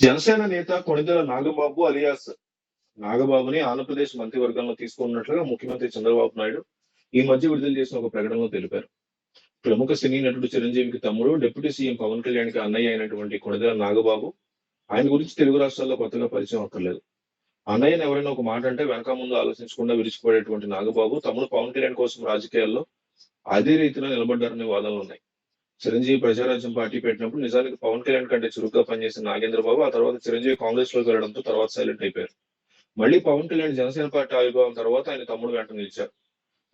జనసేన నేత కొణిదెల నాగబాబు అలియాస్ నాగబాబుని ఆంధ్రప్రదేశ్ మంత్రివర్గంలో తీసుకున్నట్లుగా ముఖ్యమంత్రి చంద్రబాబు నాయుడు ఈ మధ్య విడుదల చేసిన ఒక ప్రకటనలో తెలిపారు. ప్రముఖ సినీ నటుడు చిరంజీవికి తమ్ముడు డిప్యూటీ సీఎం పవన్ కళ్యాణ్కి అన్నయ్య అయినటువంటి కొణిదెల నాగబాబు ఆయన గురించి తెలుగు రాష్ట్రాల్లో కొత్తగా పరిచయం అక్కర్లేదు. అన్నయ్యని ఎవరైనా ఒక మాట అంటే వెనక ముందు ఆలోచించకుండా విడిచిపోయేటువంటి నాగబాబు తమ్ముడు పవన్ కళ్యాణ్ కోసం రాజకీయాల్లో అదే రీతిలో నిలబడ్డారనే వాదనలు ఉన్నాయి. చిరంజీవి ప్రజారాజ్యం పార్టీ పెట్టినప్పుడు నిజానికి పవన్ కళ్యాణ్ కంటే చురుగ్గా పనిచేసిన నాగేంద్ర బాబు ఆ తర్వాత చిరంజీవి కాంగ్రెస్లోకి వెళ్ళడంతో తర్వాత సైలెంట్ అయిపోయారు. మళ్ళీ పవన్ కళ్యాణ్ జనసేన పార్టీ ఆవిర్భావం తర్వాత ఆయన తమ్ముడు వెంట నిలిచారు.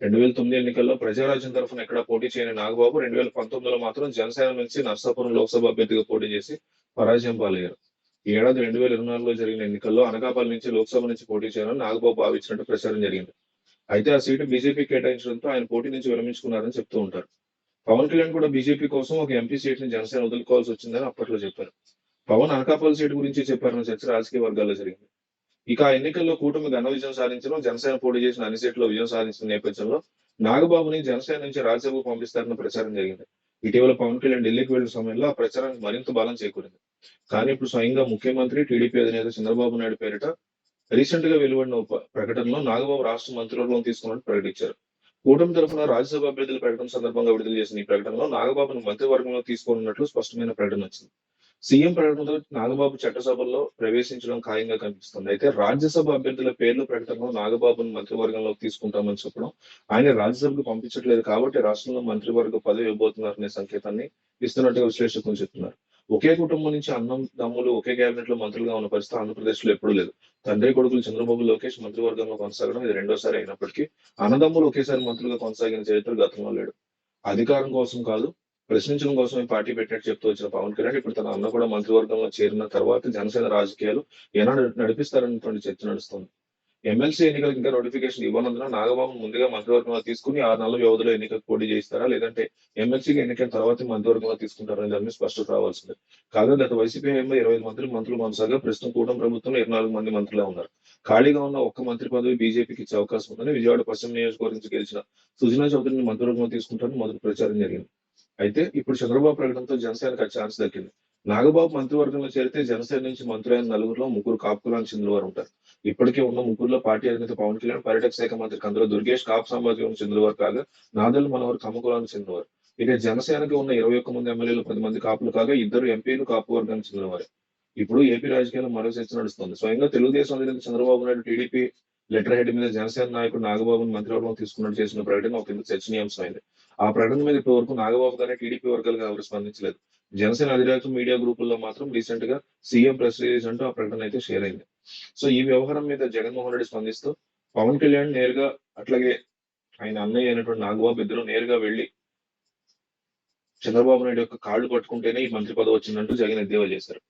రెండు వేల తొమ్మిది ఎన్నికల్లో ప్రజారాజ్యం తరఫున ఎక్కడ పోటీ చేయని నాగబాబు రెండు వేల పంతొమ్మిదిలో మాత్రం జనసేన నుంచి నర్సాపురం లోక్సభ అభ్యర్థిగా పోటీ చేసి పరాజయం పాలయ్యారు. ఈ ఏడాది రెండు వేల ఇరవై నాలుగులో జరిగిన ఎన్నికల్లో అనకాపల్లి నుంచి లోక్సభ నుంచి పోటీ చేయాలని నాగబాబు భావించినట్టు ప్రచారం జరిగింది. అయితే ఆ సీటు బీజేపీ కేటాయించడంతో ఆయన పోటీ నుంచి విరమించుకున్నారని చెప్తూ ఉంటారు. పవన్ కళ్యాణ్ కూడా బీజేపీ కోసం ఒక ఎంపీ సీట్ని జనసేన వదులుకోవాల్సి వచ్చిందని అప్పట్లో చెప్పారు. పవన్ అనకాపల్లి సీటు గురించి చెప్పారన్న చర్చ రాజకీయ వర్గాల్లో జరిగింది. ఇక ఆ ఎన్నికల్లో కూటమి ఘన విజయం సాధించడం జనసేన పోటీ చేసిన అన్ని సీట్లో విజయం సాధించిన నేపథ్యంలో నాగబాబుని జనసేన నుంచి రాజ్యసభకు పంపిస్తారన్న ప్రచారం జరిగింది. ఇటీవల పవన్ కళ్యాణ్ ఢిల్లీకి వెళ్ళిన సమయంలో ఆ ప్రచారానికి మరింత బలం చేకూరింది. కానీ ఇప్పుడు స్వయంగా ముఖ్యమంత్రి టీడీపీ అధినేత చంద్రబాబు నాయుడు పేరిట రీసెంట్గా వెలువడిన ప్రకటనలో నాగబాబు రాష్ట్ర మంత్రివర్గం తీసుకున్నట్టు ప్రకటించారు. కూటమి తరఫున రాజ్యసభ అభ్యర్థుల ప్రకటన సందర్భంగా విడుదల చేసిన ఈ ప్రకటనలో నాగబాబును మంత్రివర్గంలో తీసుకోనున్నట్లు స్పష్టమైన ప్రకటన వచ్చింది. సీఎం ప్రకటనతో నాగబాబు చట్టసభల్లో ప్రవేశించడం ఖాయంగా కనిపిస్తుంది. అయితే రాజ్యసభ అభ్యర్థుల పేర్ల ప్రకటనలో నాగబాబును మంత్రివర్గంలోకి తీసుకుంటామని చెప్పడం ఆయన రాజ్యసభకు పంపించట్లేదు కాబట్టి రాష్ట్రంలో మంత్రివర్గ పదవి ఇవ్వబోతున్నారనే సంకేతాన్ని ఇస్తున్నట్టుగా విశ్లేషకులు చెప్తున్నారు. ఒకే కుటుంబం నుంచి అన్నం దమ్ములు ఒకే కేబినెట్లో మంత్రులుగా ఉన్న పరిస్థితి ఆంధ్రప్రదేశ్లో ఎప్పుడూ లేదు. తండ్రి కొడుకులు చంద్రబాబు లోకేష్ మంత్రివర్గంలో కొనసాగడం ఇది రెండోసారి అయినప్పటికీ అన్నదమ్ములు ఒకేసారి మంత్రులుగా కొనసాగిన చరిత్ర గతంలో లేడు. అధికారం కోసం కాదు ప్రశ్నించడం కోసం పార్టీ పెట్టినట్టు చెప్తూ వచ్చిన పవన్ కళ్యాణ్ ఇప్పుడు తన అన్న కూడా మంత్రివర్గంలో చేరిన తర్వాత జనసేన రాజకీయాలు ఏనాడు నడిపిస్తారన్నటువంటి చర్చ నడుస్తుంది. ఎమ్మెల్సీ ఎన్నికలకు ఇంకా నోటిఫికేషన్ ఇవ్వనందున నాగబాబు ముందుగా మంత్రివర్గంలో తీసుకుని ఆరు నెలల వ్యవధిలో ఎన్నికలకు పోటీ చేస్తారా లేదంటే ఎమ్మెల్సీకి ఎన్నికైన తర్వాత మంత్రివర్గంలో తీసుకుంటారనే దాని మీద స్పష్టత రావాల్సింది. కాగా గత వైసీపీ హయాంలో ఇరవై మంత్రులు మంత్రులు కొనసాగా ప్రస్తుతం కూటమి ప్రభుత్వంలో ఇరవై నాలుగు మంది మంత్రులే ఉన్నారు. ఖాళీగా ఉన్న ఒక్క మంత్రి పదవి బీజేపీకి ఇచ్చే అవకాశం ఉందని విజయవాడ పశ్చిమ నియోజకవర్గం నుంచి గెలిచిన సుజనా చౌదరిని మంత్రివర్గంలో తీసుకుంటారని మొదటి ప్రచారం జరిగింది. అయితే ఇప్పుడు చంద్రబాబు ప్రకటనతో జనసేనకు ఆ ఛాన్స్ దక్కింది. నాగబాబు మంత్రివర్గంలో చేరితే జనసేన నుంచి మంత్రులైన నలుగురులో ముగ్గురు కాపు కులానికి చెందిన వారు ఉంటారు. ఇప్పటికే ఉన్న ముగ్గురులో పార్టీ అధినేత పవన్ కళ్యాణ్ పర్యాటక శాఖ మంత్రి కందుల దుర్గేష్ కాపు సామాజిక చెందినవారు కాగా నాదల్ మనవరు కమ్మ కులానికి చెందినవారు ఇక జనసేనకి ఉన్న ఇరవై ఒక్క మంది ఎమ్మెల్యేలు పది మంది కాపులు కాగా ఇద్దరు ఎంపీలు కాపు వర్గానికి చెందినవారు ఇప్పుడు ఏపీ రాజకీయాల్లో మరో చర్చ నడుస్తుంది. స్వయంగా తెలుగుదేశం అధినేత Chandrababu Naidu TDP letter head మీద జనసేన నాయకుడు నాగబాబును మంత్రివర్గం తీసుకున్నట్టు చేసిన ప్రకటన ఒక చర్చనీయాంశమైంది. ఆ ప్రకటన మీద ఇప్పటి వరకు నాగబాబు గారే టీడీపీ వర్గాలుగా ఎవరు స్పందించలేదు. జనసేన అధిరాజు మీడియా గ్రూపుల్లో మాత్రం రీసెంట్గా సీఎం ప్రెస్ రిలీజ్ అంటూ ఆ ప్రకటన అయితే షేర్ అయింది. సో ఈ వ్యవహారం మీద జగన్మోహన్ రెడ్డి స్పందిస్తూ పవన్ కళ్యాణ్ నేరుగా అట్లాగే ఆయన అన్నయ్య అయినటువంటి నాగబాబు ఇద్దరు నేరుగా వెళ్ళి చంద్రబాబు నాయుడు యొక్క కాళ్ళు పట్టుకుంటేనే ఈ మంత్రి పదవి వచ్చిందంటూ జగన్ ఎద్దేవా చేశారు.